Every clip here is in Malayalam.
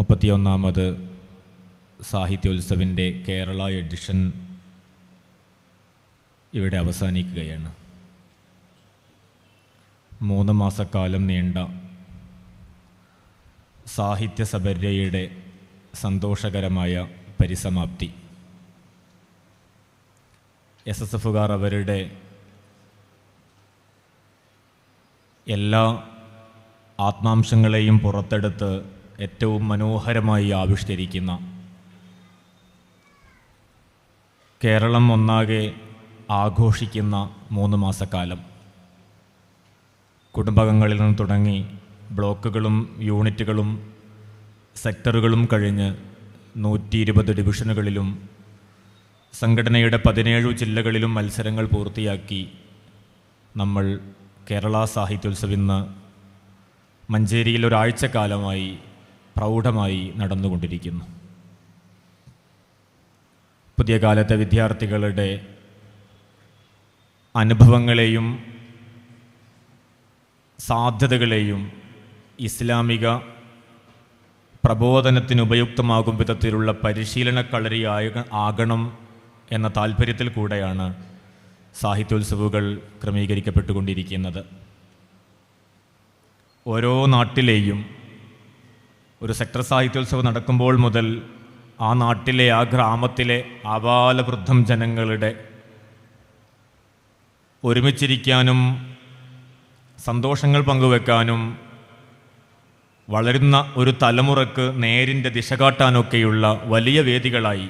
മുപ്പത്തിയൊന്നാമത് സാഹിത്യോത്സവിന്റെ കേരള എഡിഷൻ ഇവിടെ അവസാനിക്കുകയാണ്. മൂന്ന് മാസക്കാലം നീണ്ട സാഹിത്യ സബര്യയുടെ സന്തോഷകരമായ പരിസമാപ്തി. എസ് എസ് എഫുകാർ അവരുടെ എല്ലാ ആത്മാംശങ്ങളെയും പുറത്തെടുത്ത് ഏറ്റവും മനോഹരമായി ആവിഷ്കരിക്കുന്ന. കേരളം ഒന്നാകെ ആഘോഷിക്കുന്ന മൂന്ന് മാസക്കാലം. കുടുംബകങ്ങളിൽ നിന്ന് തുടങ്ങി ബ്ലോക്കുകളും യൂണിറ്റുകളും സെക്ടറുകളും കഴിഞ്ഞ് നൂറ്റി ഇരുപത് ഡിവിഷനുകളിലും സംഘടനയുടെ പതിനേഴു ജില്ലകളിലും മത്സരങ്ങൾ പൂർത്തിയാക്കി നമ്മൾ കേരള സാഹിത്യോത്സവം ഇന്ന് മഞ്ചേരിയിൽ ഒരാഴ്ചക്കാലമായി പ്രൗഢമായി നടന്നുകൊണ്ടിരിക്കുന്നു. പുതിയ കാലത്തെ വിദ്യാർത്ഥികളുടെ അനുഭവങ്ങളെയും സാധ്യതകളെയും ഇസ്ലാമിക പ്രബോധനത്തിന് ഉപയുക്തമാകും വിധത്തിലുള്ള പരിശീലന കളരിയായ ആകണം എന്ന താല്പര്യത്തിൽ കൂടെയാണ് സാഹിത്യോത്സവുകൾ ക്രമീകരിക്കപ്പെട്ടുകൊണ്ടിരിക്കുന്നത്. ഓരോ നാട്ടിലെയും ഒരു സെക്ടർ സാഹിത്യോത്സവം നടക്കുമ്പോൾ മുതൽ ആ നാട്ടിലെ ആ ഗ്രാമത്തിലെ അപാലവൃദ്ധം ജനങ്ങളുടെ ഒരുമിച്ചിരിക്കാനും സന്തോഷങ്ങൾ പങ്കുവെക്കാനും വളരുന്ന ഒരു തലമുറയ്ക്ക് നേരിന്റെ ദിശ കാട്ടാനൊക്കെയുള്ള വലിയ വേദികളായി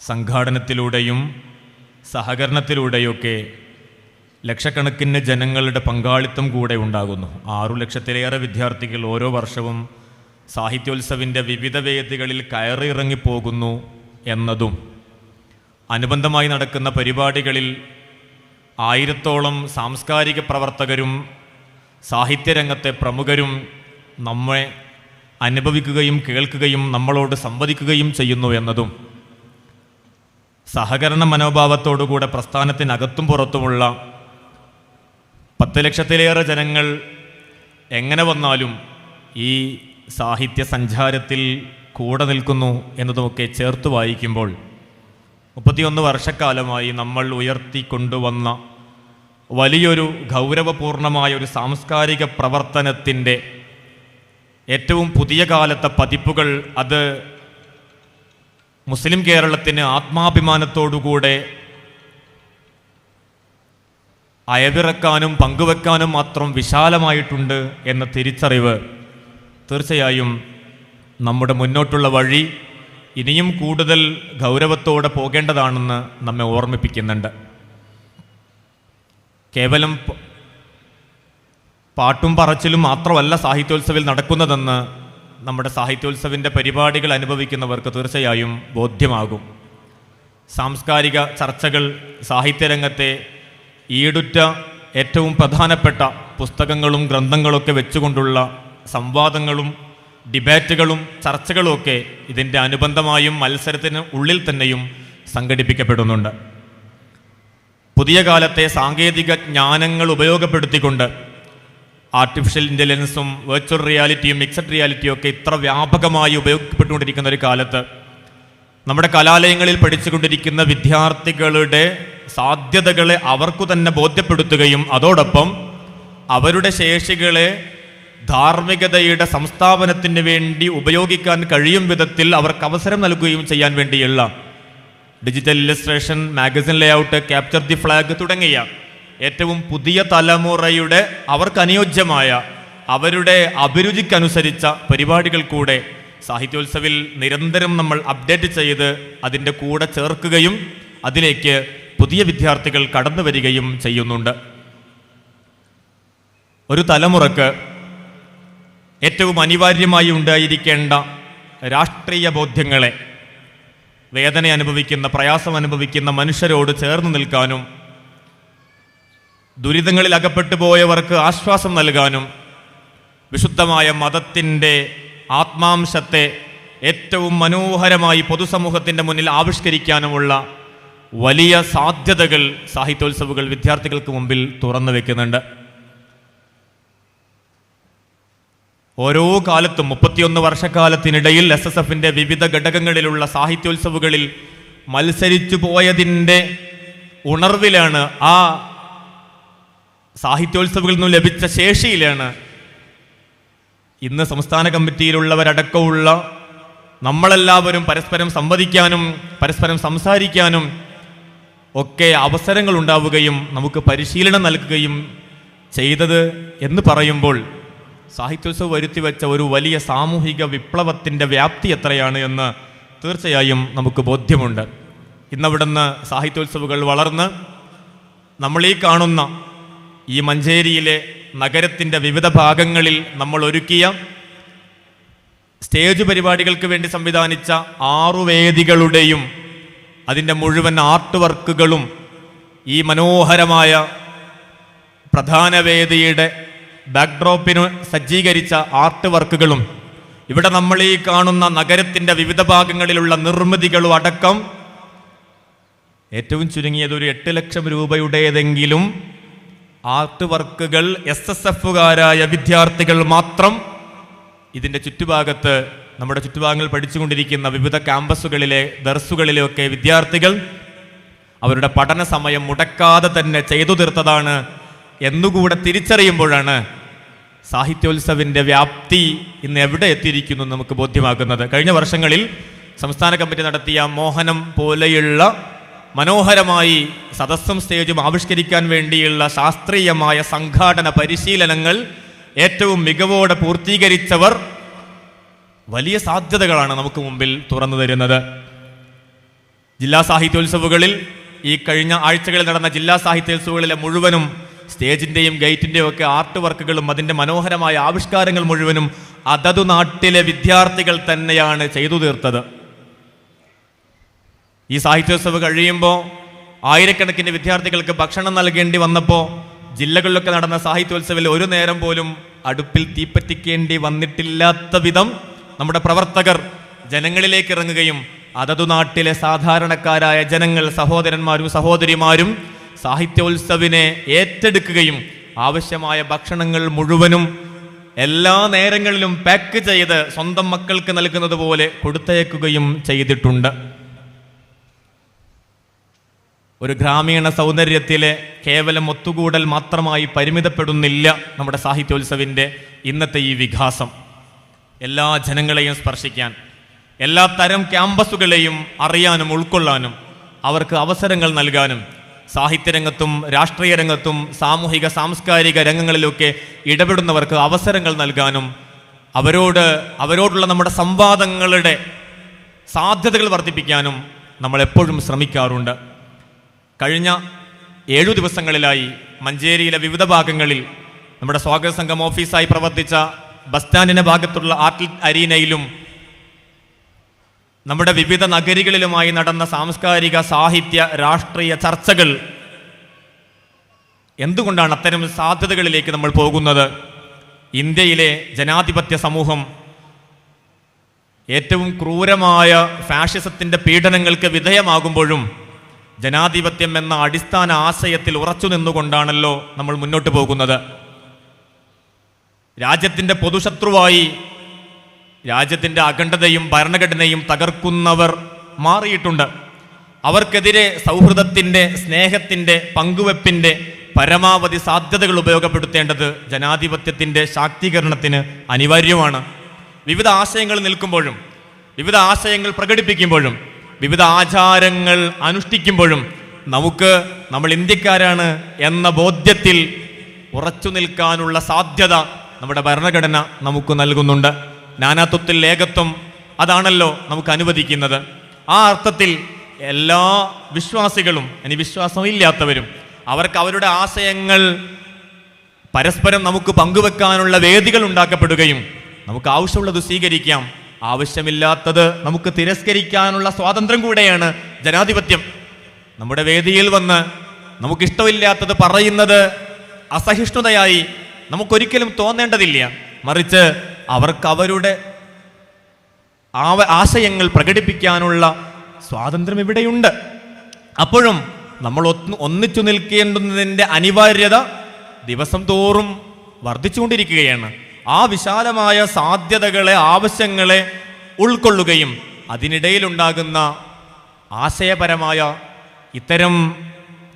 സംഘാടനത്തിലൂടെയും സഹകരണത്തിലൂടെയൊക്കെ ലക്ഷക്കണക്കിന് ജനങ്ങളുടെ പങ്കാളിത്തം കൂടെ ഉണ്ടാകുന്നു. ആറു ലക്ഷത്തിലേറെ വിദ്യാർത്ഥികൾ ഓരോ വർഷവും സാഹിത്യോത്സവിന്റെ വിവിധ വേദികളിൽ കയറിയിറങ്ങിപ്പോകുന്നു എന്നതും അനുബന്ധമായി നടക്കുന്ന പരിപാടികളിൽ ആയിരത്തോളം സാംസ്കാരിക പ്രവർത്തകരും സാഹിത്യരംഗത്തെ പ്രമുഖരും നമ്മെ അനുഭവിക്കുകയും കേൾക്കുകയും നമ്മളോട് സംവദിക്കുകയും ചെയ്യുന്നു എന്നതും സഹകരണ മനോഭാവത്തോടുകൂടെ പ്രസ്ഥാനത്തിനകത്തും പുറത്തുമുള്ള പത്ത് ലക്ഷത്തിലേറെ ജനങ്ങൾ എങ്ങനെ വന്നാലും ഈ സാഹിത്യ സഞ്ചാരത്തിൽ കൂടെ നിൽക്കുന്നു എന്നതുമൊക്കെ ചേർത്ത് വായിക്കുമ്പോൾ മുപ്പത്തിയൊന്ന് വർഷക്കാലമായി നമ്മൾ ഉയർത്തിക്കൊണ്ടുവന്ന വലിയൊരു ഗൗരവപൂർണമായ ഒരു സാംസ്കാരിക പ്രവർത്തനത്തിന്റെ ഏറ്റവും പുതിയ കാലത്തെ പതിപ്പുകൾ അത് മുസ്ലിം കേരളത്തിന് ആത്മാഭിമാനത്തോടുകൂടെ അയവിറക്കാനും പങ്കുവെക്കാനും മാത്രം വിശാലമായിട്ടുണ്ട് എന്ന തിരിച്ചറിവ് തീർച്ചയായും നമ്മുടെ മുന്നോട്ടുള്ള വഴി ഇനിയും കൂടുതൽ ഗൗരവത്തോടെ പോകേണ്ടതാണെന്ന് നമ്മെ ഓർമ്മിപ്പിക്കുന്നുണ്ട്. കേവലം പാട്ടും പറച്ചിലും മാത്രമല്ല സാഹിത്യോത്സവിൽ നടക്കുന്നതെന്ന് നമ്മുടെ സാഹിത്യോത്സവിന്റെ പരിപാടികൾ അനുഭവിക്കുന്നവർക്ക് തീർച്ചയായും ബോധ്യമാകും. സാംസ്കാരിക ചർച്ചകൾ സാഹിത്യരംഗത്തെ ഈടുറ്റ ഏറ്റവും പ്രധാനപ്പെട്ട പുസ്തകങ്ങളും ഗ്രന്ഥങ്ങളൊക്കെ വെച്ചുകൊണ്ടുള്ള സംവാദങ്ങളും ഡിബേറ്റുകളും ചർച്ചകളുമൊക്കെ ഇതിന്റെ അനുബന്ധമായും മത്സരത്തിന് ഉള്ളിൽ തന്നെയും സംഘടിപ്പിക്കപ്പെടുന്നുണ്ട്. പുതിയ കാലത്തെ സാങ്കേതിക ജ്ഞാനങ്ങൾ ഉപയോഗപ്പെടുത്തിക്കൊണ്ട് ആർട്ടിഫിഷ്യൽ ഇന്റലിജൻസും വെർച്വൽ റിയാലിറ്റിയും മിക്സഡ് റിയാലിറ്റിയും ഒക്കെ ഇത്ര വ്യാപകമായി ഉപയോഗപ്പെട്ടുകൊണ്ടിരിക്കുന്ന ഒരു കാലത്ത് നമ്മുടെ കലാലയങ്ങളിൽ പഠിച്ചുകൊണ്ടിരിക്കുന്ന വിദ്യാർത്ഥികളുടെ സാധ്യതകളെ അവർക്കു തന്നെ ബോധ്യപ്പെടുത്തുകയും അതോടൊപ്പം അവരുടെ ശേഷികളെ ധാർമ്മികതയുടെ സംസ്ഥാപനത്തിന് വേണ്ടി ഉപയോഗിക്കാൻ കഴിയും വിധത്തിൽ അവർക്ക് അവസരം നൽകുകയും ചെയ്യാൻ വേണ്ടിയുള്ള digital illustration magazine layout capture the flag തുടങ്ങിയ ഏറ്റവും പുതിയ തലമുറയുടെ അവർക്ക് അനുയോജ്യമായ അവരുടെ അഭിരുചിക്കനുസരിച്ച പരിപാടികൾ കൂടെ സാഹിത്യോത്സവിൽ നിരന്തരം നമ്മൾ അപ്ഡേറ്റ് ചെയ്ത് അതിന്റെ കൂടെ ചേർക്കുകയും അതിലേക്ക് പുതിയ വിദ്യാർത്ഥികൾ കടന്നു വരികയും ചെയ്യുന്നുണ്ട്. ഒരു തലമുറയ്ക്ക് ഏറ്റവും അനിവാര്യമായി ഉണ്ടായിരിക്കേണ്ട രാഷ്ട്രീയ ബോധ്യങ്ങളെ വേദന അനുഭവിക്കുന്ന പ്രയാസം അനുഭവിക്കുന്ന മനുഷ്യരോട് ചേർന്ന് നിൽക്കാനും ദുരിതങ്ങളിൽ അകപ്പെട്ടു പോയവർക്ക് ആശ്വാസം നൽകാനും വിശുദ്ധമായ മതത്തിന്റെ ആത്മാംശത്തെ ഏറ്റവും മനോഹരമായി പൊതുസമൂഹത്തിന്റെ മുന്നിൽ ആവിഷ്കരിക്കാനുമുള്ള വലിയ സാധ്യതകൾ സാഹിത്യോത്സവുകൾ വിദ്യാർത്ഥികൾക്ക് മുമ്പിൽ തുറന്നു വെക്കുന്നുണ്ട്. ഓരോ കാലത്തും മുപ്പത്തിയൊന്ന് വർഷക്കാലത്തിനിടയിൽ എസ് എസ് എഫിന്റെ വിവിധ ഘടകങ്ങളിലുള്ള സാഹിത്യോത്സവുകളിൽ മത്സരിച്ചു പോയതിന്റെ ഉണർവിലാണ് ആ സാഹിത്യോത്സവങ്ങളിൽ നിന്നും ലഭിച്ച ശേഷിയിലാണ് ഇന്ന് സംസ്ഥാന കമ്മിറ്റിയിലുള്ളവരടക്കമുള്ള നമ്മളെല്ലാവരും പരസ്പരം സംവദിക്കാനും പരസ്പരം സംസാരിക്കാനും ഒക്കെ അവസരങ്ങൾ ഉണ്ടാവുകയും നമുക്ക് പരിശീലനം നൽകുകയും ചെയ്തത് എന്ന് പറയുമ്പോൾ സാഹിത്യോത്സവം വരുത്തി വെച്ച ഒരു വലിയ സാമൂഹിക വിപ്ലവത്തിന്റെ വ്യാപ്തി എത്രയാണ് എന്ന് തീർച്ചയായും നമുക്ക് ബോധ്യമുണ്ട്. ഇന്നവിടുന്ന് സാഹിത്യോത്സവങ്ങൾ വളർന്ന് നമ്മളീ കാണുന്ന ഈ മഞ്ചേരിയിലെ നഗരത്തിന്റെ വിവിധ ഭാഗങ്ങളിൽ നമ്മൾ ഒരുക്കിയ സ്റ്റേജ് പരിപാടികൾക്ക് വേണ്ടി സംവിധാനിച്ച ആറു വേദികളുടെയും അതിന്റെ മുഴുവൻ ആർട്ട് വർക്കുകളും ഈ മനോഹരമായ പ്രധാന വേദിയുടെ ബാക്ക്ഡ്രോപ്പിന് സജ്ജീകരിച്ച ആർട്ട് വർക്കുകളും ഇവിടെ നമ്മൾ ഈ കാണുന്ന നഗരത്തിന്റെ വിവിധ ഭാഗങ്ങളിലുള്ള നിർമ്മിതികളും അടക്കം ഏറ്റവും ചുരുങ്ങിയത് ഒരു എട്ട് ലക്ഷം രൂപയുടേതെങ്കിലും ആർട്ട് വർക്കുകൾ എസ് എസ് എഫുകാരായ വിദ്യാർത്ഥികൾ മാത്രം ഇതിന്റെ ചുറ്റുഭാഗത്ത് നമ്മുടെ ചുറ്റുഭാഗങ്ങൾ പഠിച്ചുകൊണ്ടിരിക്കുന്ന വിവിധ ക്യാമ്പസുകളിലെ ദർസുകളിലെയൊക്കെ വിദ്യാർത്ഥികൾ അവരുടെ പഠന സമയം മുടക്കാതെ തന്നെ ചെയ്തു തീർത്തതാണ് എന്നുകൂടെ തിരിച്ചറിയുമ്പോഴാണ് സാഹിത്യോത്സവിന്റെ വ്യാപ്തി ഇന്ന് എവിടെ എത്തിയിരിക്കുന്നു നമുക്ക് ബോധ്യമാക്കുന്നത് കഴിഞ്ഞ വർഷങ്ങളിൽ സംസ്ഥാന കമ്മിറ്റി നടത്തിയ മോഹനം പോലെയുള്ള മനോഹരമായി സദസ്സും സ്റ്റേജും ആവിഷ്കരിക്കാൻ വേണ്ടിയുള്ള ശാസ്ത്രീയമായ സംഘാടന പരിശീലനങ്ങൾ ഏറ്റവും മികവോടെ പൂർത്തീകരിച്ചവർ വലിയ സാധ്യതകളാണ് നമുക്ക് മുമ്പിൽ തുറന്നു തരുന്നത്. ജില്ലാ സാഹിത്യോത്സവുകളിൽ ഈ കഴിഞ്ഞ ആഴ്ചകളിൽ നടന്ന ജില്ലാ സാഹിത്യോത്സവങ്ങളിലെ മുഴുവനും സ്റ്റേജിന്റെയും ഗേറ്റിന്റെയും ഒക്കെ ആർട്ട് വർക്കുകളും അതിന്റെ മനോഹരമായ ആവിഷ്കാരങ്ങൾ മുഴുവനും അതതു നാട്ടിലെ വിദ്യാർത്ഥികൾ തന്നെയാണ് ചെയ്തു തീർത്തത്. ഈ സാഹിത്യോത്സവ് കഴിയുമ്പോൾ ആയിരക്കണക്കിന് വിദ്യാർത്ഥികൾക്ക് ഭക്ഷണം നൽകേണ്ടി വന്നപ്പോൾ ജില്ലകളിലൊക്കെ നടന്ന സാഹിത്യോത്സവിൽ ഒരു നേരം പോലും അടുപ്പിൽ തീപ്പറ്റിക്കേണ്ടി വന്നിട്ടില്ലാത്ത വിധം നമ്മുടെ പ്രവർത്തകർ ജനങ്ങളിലേക്ക് ഇറങ്ങുകയും അതതു നാട്ടിലെ സാധാരണക്കാരായ ജനങ്ങൾ സഹോദരന്മാരും സഹോദരിമാരും സാഹിത്യോത്സവിനെ ഏറ്റെടുക്കുകയും ആവശ്യമായ ഭക്ഷണങ്ങൾ മുഴുവനും എല്ലാ നേരങ്ങളിലും പാക്ക് ചെയ്ത് സ്വന്തം മക്കൾക്ക് നൽകുന്നത് പോലെ കൊടുത്തയക്കുകയും ചെയ്തിട്ടുണ്ട്. ഒരു ഗ്രാമീണ സൗന്ദര്യത്തിലെ കേവലം ഒത്തുകൂടൽ മാത്രമായി പരിമിതപ്പെടുന്നില്ല നമ്മുടെ സാഹിത്യോത്സവിന്റെ ഇന്നത്തെ ഈ വികാസം. എല്ലാ ജനങ്ങളെയും സ്പർശിക്കാൻ എല്ലാ തരം ക്യാമ്പസുകളെയും അറിയാനും ഉൾക്കൊള്ളാനും അവർക്ക് അവസരങ്ങൾ നൽകാനും സാഹിത്യരംഗത്തും രാഷ്ട്രീയ രംഗത്തും സാമൂഹിക സാംസ്കാരിക രംഗങ്ങളിലൊക്കെ ഇടപെടുന്നവർക്ക് അവസരങ്ങൾ നൽകാനും അവരോട് അവരോടുള്ള നമ്മുടെ സംവാദങ്ങളുടെ സാധ്യതകൾ വർദ്ധിപ്പിക്കാനും നമ്മൾ എപ്പോഴും ശ്രമിക്കാറുണ്ട്. കഴിഞ്ഞ ഏഴു ദിവസങ്ങളിലായി മഞ്ചേരിയിലെ വിവിധ ഭാഗങ്ങളിൽ നമ്മുടെ സ്വാഗത സംഘം ഓഫീസായി പ്രവർത്തിച്ച ബസ് സ്റ്റാൻഡിന്റെ ഭാഗത്തുള്ള ആർട്ടിൽ അരീനയിലും നമ്മുടെ വിവിധ നഗരികളിലുമായി നടന്ന സാംസ്കാരിക സാഹിത്യ രാഷ്ട്രീയ ചർച്ചകൾ എന്തുകൊണ്ടാണ് അത്തരം സാധ്യതകളിലേക്ക് നമ്മൾ പോകുന്നത്? ഇന്ത്യയിലെ ജനാധിപത്യ സമൂഹം ഏറ്റവും ക്രൂരമായ ഫാഷിസത്തിന്റെ പീഡനങ്ങൾക്ക് വിധേയമാകുമ്പോഴും ജനാധിപത്യം എന്ന അടിസ്ഥാന ആശയത്തിൽ ഉറച്ചു നിന്നുകൊണ്ടാണല്ലോ നമ്മൾ മുന്നോട്ട് പോകുന്നത്. രാജ്യത്തിന്റെ പൊതുശത്രുവായി രാജ്യത്തിന്റെ അഖണ്ഡതയും ഭരണഘടനയും തകർക്കുന്നവർ മാറിയിട്ടുണ്ട്. അവർക്കെതിരെ സൗഹൃദത്തിന്റെ സ്നേഹത്തിന്റെ പങ്കുവെപ്പിന്റെ പരമാവധി സാധ്യതകൾ ഉപയോഗപ്പെടുത്തേണ്ടത് ജനാധിപത്യത്തിന്റെ ശാക്തീകരണത്തിന് അനിവാര്യമാണ്. വിവിധ ആശയങ്ങൾ നിൽക്കുമ്പോഴും വിവിധ ആശയങ്ങൾ പ്രകടിപ്പിക്കുമ്പോഴും വിവിധ ആചാരങ്ങൾ അനുഷ്ഠിക്കുമ്പോഴും നമുക്ക് നമ്മൾ ഇന്ത്യക്കാരാണ് എന്ന ബോധ്യത്തിൽ ഉറച്ചു നിൽക്കാനുള്ള സാധ്യത നമ്മുടെ ഭരണഘടന നമുക്ക് നൽകുന്നുണ്ട്. നാനാത്വത്തിൽ ഏകത്വം അതാണല്ലോ നമുക്ക് അനുവദിക്കുന്നത്. ആ അർത്ഥത്തിൽ എല്ലാ വിശ്വാസികളും ഇനി വിശ്വാസമില്ലാത്തവരും അവർക്ക് അവരുടെ ആശയങ്ങൾ പരസ്പരം നമുക്ക് പങ്കുവെക്കാനുള്ള വേദികൾ ഉണ്ടാക്കപ്പെടുകയും നമുക്ക് ആവശ്യമുള്ളത് സ്വീകരിക്കാം. ആവശ്യമില്ലാത്തത് നമുക്ക് തിരസ്കരിക്കാനുള്ള സ്വാതന്ത്ര്യം കൂടെയാണ് ജനാധിപത്യം. നമ്മുടെ വേദിയിൽ വന്ന് നമുക്കിഷ്ടമില്ലാത്തത് പറയുന്നത് അസഹിഷ്ണുതയായി നമുക്കൊരിക്കലും തോന്നേണ്ടതില്ല. മറിച്ച് അവർക്ക് അവരുടെ ആവ- ആശയങ്ങൾ പ്രകടിപ്പിക്കാനുള്ള സ്വാതന്ത്ര്യം ഇവിടെയുണ്ട്. അപ്പോഴും നമ്മൾ ഒന്ന് ഒന്നിച്ചു നിൽക്കേണ്ടുന്നതിന്റെ അനിവാര്യത ദിവസം തോറും വർദ്ധിച്ചുകൊണ്ടിരിക്കുകയാണ്. ആ വിശാലമായ സാധ്യതകളെ ആവശ്യങ്ങളെ ഉൾക്കൊള്ളുകയും അതിനിടയിലുണ്ടാകുന്ന ആശയപരമായ ഇത്തരം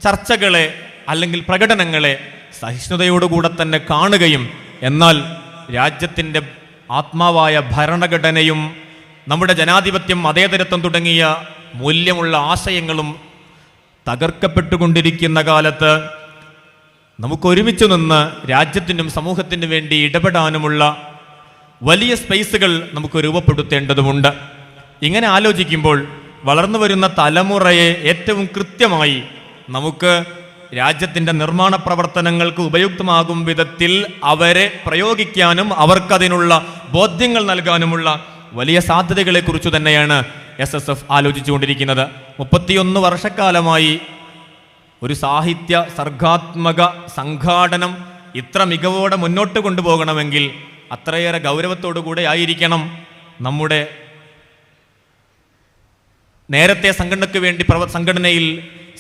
ചർച്ചകളെ അല്ലെങ്കിൽ പ്രകടനങ്ങളെ സഹിഷ്ണുതയോടുകൂടെ തന്നെ കാണുകയും എന്നാൽ രാജ്യത്തിന്റെ ആത്മാവായ ഭരണഘടനയും നമ്മുടെ ജനാധിപത്യം മതേതരത്വം തുടങ്ങിയ മൂല്യമുള്ള ആശയങ്ങളും തകർക്കപ്പെട്ടുകൊണ്ടിരിക്കുന്ന കാലത്ത് നമുക്ക് ഒരുമിച്ച് നിന്ന് രാജ്യത്തിനും സമൂഹത്തിനു വേണ്ടി ഇടപെടാനുമുള്ള വലിയ സ്പേസുകൾ നമുക്ക് രൂപപ്പെടുത്തേണ്ടതുണ്ട്. ഇങ്ങനെ ആലോചിക്കുമ്പോൾ വളർന്നു വരുന്ന തലമുറയെ ഏറ്റവും കൃത്യമായി നമുക്ക് രാജ്യത്തിന്റെ നിർമ്മാണ പ്രവർത്തനങ്ങൾക്ക് ഉപയുക്തമാകും വിധത്തിൽ അവരെ പ്രയോഗിക്കാനും അവർക്കതിനുള്ള ബോധ്യങ്ങൾ നൽകാനുമുള്ള വലിയ സാധ്യതകളെക്കുറിച്ച് തന്നെയാണ് എസ് എസ് എഫ് ആലോചിച്ചുകൊണ്ടിരിക്കുന്നത്. മുപ്പത്തിയൊന്ന് വർഷക്കാലമായി ഒരു സാഹിത്യ സർഗാത്മക സംഘാടനം ഇത്ര മികവോടെ മുന്നോട്ട് കൊണ്ടുപോകണമെങ്കിൽ അത്രയേറെ ഗൗരവത്തോടു കൂടെ ആയിരിക്കണം നമ്മുടെ നേരത്തെ സംഘടനയ്ക്ക് വേണ്ടി പ്രവ സംഘടനയിൽ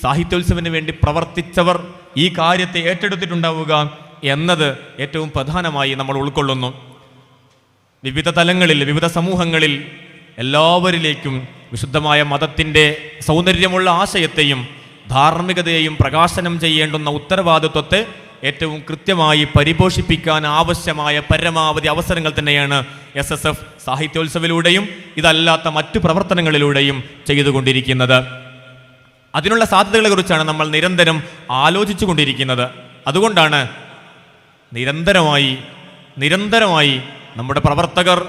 സാഹിത്യോത്സവത്തിന് വേണ്ടി പ്രവർത്തിച്ചവർ ഈ കാര്യത്തെ ഏറ്റെടുത്തിട്ടുണ്ടാവുക എന്നത് ഏറ്റവും പ്രധാനമായി നമ്മൾ ഉൾക്കൊള്ളുന്നു. വിവിധ തലങ്ങളിൽ വിവിധ സമൂഹങ്ങളിൽ എല്ലാവരിലേക്കും വിശുദ്ധമായ മതത്തിന്റെ സൗന്ദര്യമുള്ള ആശയത്തെയും ധാർമ്മികതയെയും പ്രകാശനം ചെയ്യേണ്ടുന്ന ഉത്തരവാദിത്വത്തെ ഏറ്റവും കൃത്യമായി പരിപോഷിപ്പിക്കാൻ ആവശ്യമായ പരമാവധി അവസരങ്ങൾ തന്നെയാണ് എസ് എസ് എഫ് സാഹിത്യോത്സവിലൂടെയും ഇതല്ലാത്ത മറ്റു പ്രവർത്തനങ്ങളിലൂടെയും ചെയ്തുകൊണ്ടിരിക്കുന്നത്. അതിനുള്ള സാധ്യതകളെക്കുറിച്ചാണ് നമ്മൾ നിരന്തരം ആലോചിച്ചു കൊണ്ടിരിക്കുന്നത് അതുകൊണ്ടാണ് നിരന്തരമായി നിരന്തരമായി നമ്മുടെ പ്രവർത്തകർ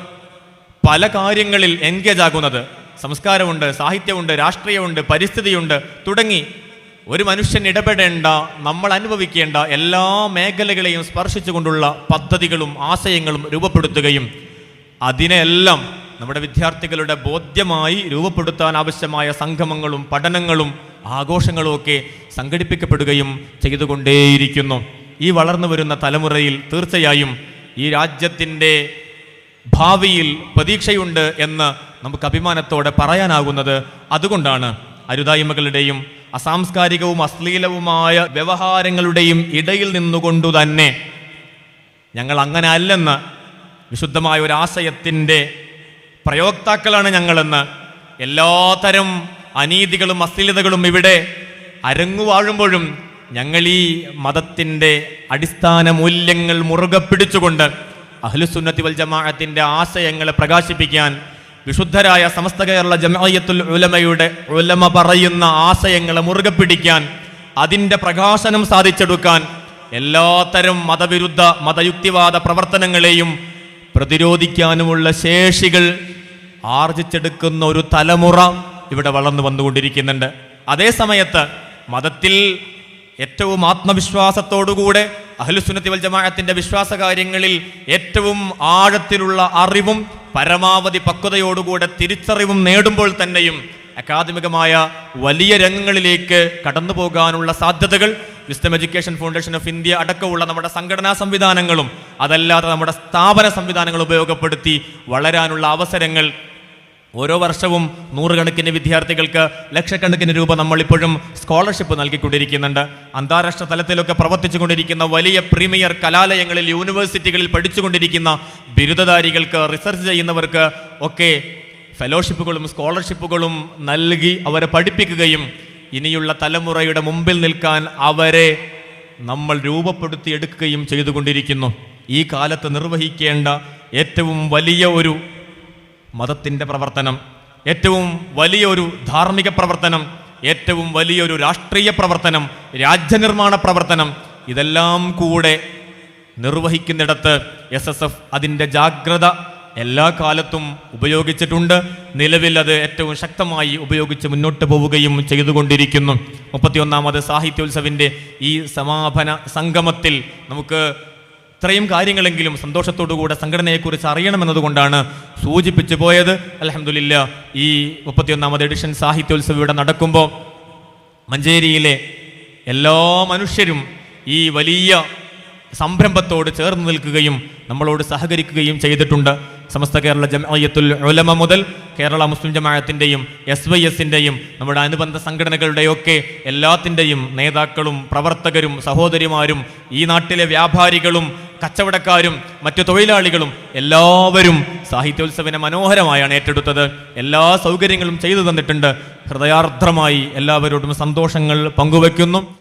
പല കാര്യങ്ങളിൽ എൻഗേജ് ആകുന്നത്. സംസ്കാരമുണ്ട് സാഹിത്യമുണ്ട് രാഷ്ട്രീയമുണ്ട് പരിസ്ഥിതിയുണ്ട് തുടങ്ങി ഒരു മനുഷ്യൻ ഇടപെടേണ്ട നമ്മൾ അനുഭവിക്കേണ്ട എല്ലാ മേഖലകളെയും സ്പർശിച്ചുകൊണ്ടുള്ള പദ്ധതികളും ആശയങ്ങളും രൂപപ്പെടുത്തുകയും അതിനെല്ലാം നമ്മുടെ വിദ്യാർത്ഥികളുടെ ബോധ്യമായി രൂപപ്പെടുത്താൻ ആവശ്യമായ സംഗമങ്ങളും പഠനങ്ങളും ആഘോഷങ്ങളും ഒക്കെ സംഘടിപ്പിക്കപ്പെടുകയും ചെയ്തുകൊണ്ടേയിരിക്കുന്നു. ഈ വളർന്നു വരുന്ന തലമുറയിൽ തീർച്ചയായും ഈ രാജ്യത്തിന്റെ ഭാവിയിൽ പ്രതീക്ഷയുണ്ട് എന്ന് നമുക്ക് അഭിമാനത്തോടെ പറയാനാകുന്നത് അതുകൊണ്ടാണ് അരുതായ്മകളുടെയും അസാംസ്കാരികവും അശ്ലീലവുമായ വ്യവഹാരങ്ങളുടെയും ഇടയിൽ നിന്നുകൊണ്ടു തന്നെ ഞങ്ങൾ അങ്ങനെ അല്ലെന്ന് വിശുദ്ധമായ ഒരു ആശയത്തിന്റെ പ്രയോക്താക്കളാണ് ഞങ്ങളെന്ന് എല്ലാതരം അനീതികളും അശ്ലീലതകളും ഇവിടെ അരങ്ങുവാഴുമ്പോഴും ഞങ്ങൾ ഈ മതത്തിന്റെ അടിസ്ഥാന മൂല്യങ്ങൾ മുറുകെ പിടിച്ചുകൊണ്ട് അഹ്ലുസുന്നത്തി വൽ ജമാഅത്തിന്റെ ആശയങ്ങളെ പ്രകാശിപ്പിക്കാൻ വിശുദ്ധരായ സമസ്ത കേരള ജമായത്തുൽ ഉലമയുടെ ഉലമ പറയുന്ന ആശയങ്ങളെ മുറുകെ പിടിക്കാൻ അതിന്റെ പ്രകാശനം സാധിച്ചെടുക്കാൻ എല്ലാത്തരം മതവിരുദ്ധ മതയുക്തിവാദ പ്രവർത്തനങ്ങളെയും പ്രതിരോധിക്കാനുമുള്ള ശേഷികൾ ആർജിച്ചെടുക്കുന്ന ഒരു തലമുറ ഇവിടെ വളർന്നു വന്നുകൊണ്ടിരിക്കുന്നുണ്ട്. അതേ സമയത്ത് മതത്തിൽ ഏറ്റവും ആത്മവിശ്വാസത്തോടുകൂടെ അഹ്ലുസുന്നത്തി വൽ ജമാഅത്തിന്റെ വിശ്വാസ കാര്യങ്ങളിൽ ഏറ്റവും ആഴത്തിലുള്ള അറിവും പരമാവധി പക്വതയോടുകൂടെ തിരിച്ചറിവും നേടുമ്പോൾ തന്നെയും അക്കാദമികമായ വലിയ രംഗങ്ങളിലേക്ക് കടന്നു പോകാനുള്ള സാധ്യതകൾ wisdom education foundation of India അടക്കമുള്ള നമ്മുടെ സംഘടനാ സംവിധാനങ്ങളും അതല്ലാതെ നമ്മുടെ സ്ഥാപന സംവിധാനങ്ങൾ ഉപയോഗപ്പെടുത്തി വളരാനുള്ള അവസരങ്ങൾ ഓരോ വർഷവും നൂറുകണക്കിന് വിദ്യാർത്ഥികൾക്ക് ലക്ഷക്കണക്കിന് രൂപ നമ്മളിപ്പോഴും സ്കോളർഷിപ്പ് നൽകിക്കൊണ്ടിരിക്കുന്നുണ്ട്. അന്താരാഷ്ട്ര തലത്തിലൊക്കെ പ്രവർത്തിച്ചുകൊണ്ടിരിക്കുന്ന വലിയ പ്രീമിയർ കലാലയങ്ങളിൽ യൂണിവേഴ്സിറ്റികളിൽ പഠിച്ചുകൊണ്ടിരിക്കുന്ന ബിരുദധാരികൾക്ക് റിസർച്ച് ചെയ്യുന്നവർക്ക് ഒക്കെ ഫെലോഷിപ്പുകളും സ്കോളർഷിപ്പുകളും നൽകി അവരെ പഠിപ്പിക്കുകയും ഇനിയുള്ള തലമുറയുടെ മുമ്പിൽ നിൽക്കാൻ അവരെ നമ്മൾ രൂപപ്പെടുത്തിയെടുക്കുകയും ചെയ്തുകൊണ്ടിരിക്കുന്നു. ഈ കാലത്ത് നിർവഹിക്കേണ്ട ഏറ്റവും വലിയ ഒരു മതത്തിന്റെ പ്രവർത്തനം ഏറ്റവും വലിയൊരു ധാർമ്മിക പ്രവർത്തനം ഏറ്റവും വലിയൊരു രാഷ്ട്രീയ പ്രവർത്തനം രാജ്യനിർമ്മാണ പ്രവർത്തനം ഇതെല്ലാം കൂടെ നിർവഹിക്കുന്നിടത്ത് എസ് എസ് എഫ് അതിന്റെ ജാഗ്രത എല്ലാ കാലത്തും ഉപയോഗിച്ചിട്ടുണ്ട്. നിലവിൽ അത് ഏറ്റവും ശക്തമായി ഉപയോഗിച്ച് മുന്നോട്ട് പോവുകയും ചെയ്തുകൊണ്ടിരിക്കുന്നു. മുപ്പത്തിയൊന്നാമത് സാഹിത്യോത്സവിന്റെ ഈ സമാപന സംഗമത്തിൽ നമുക്ക് ഇത്രയും കാര്യങ്ങളെങ്കിലും സന്തോഷത്തോടുകൂടെ സംഘടനയെക്കുറിച്ച് അറിയണമെന്നതുകൊണ്ടാണ് സൂചിപ്പിച്ചു പോയത്. അലഹമില്ല ഈ മുപ്പത്തിയൊന്നാമത് എഡിഷൻ സാഹിത്യോത്സവം ഇവിടെ നടക്കുമ്പോൾ മഞ്ചേരിയിലെ എല്ലാ മനുഷ്യരും ഈ വലിയ സംരംഭത്തോട് ചേർന്ന് നിൽക്കുകയും നമ്മളോട് സഹകരിക്കുകയും ചെയ്തിട്ടുണ്ട്. സമസ്ത കേരള ജമയത്തുൽ ഉലമ മുതൽ കേരള മുസ്ലിം ജമായത്തിന്റെയും എസ് വൈ എസിന്റെയും നമ്മുടെ അനുബന്ധ സംഘടനകളുടെയൊക്കെ എല്ലാത്തിന്റെയും നേതാക്കളും പ്രവർത്തകരും സഹോദരിമാരും ഈ നാട്ടിലെ വ്യാപാരികളും കച്ചവടക്കാരും മറ്റു തൊഴിലാളികളും എല്ലാവരും സാഹിത്യോത്സവിനെ മനോഹരമായാണ് ഏറ്റെടുത്തത്. എല്ലാ സൗകര്യങ്ങളും ചെയ്തു തന്നിട്ടുണ്ട്. ഹൃദയാർദ്രമായി എല്ലാവരോടും സന്തോഷങ്ങൾ പങ്കുവെക്കുന്നു.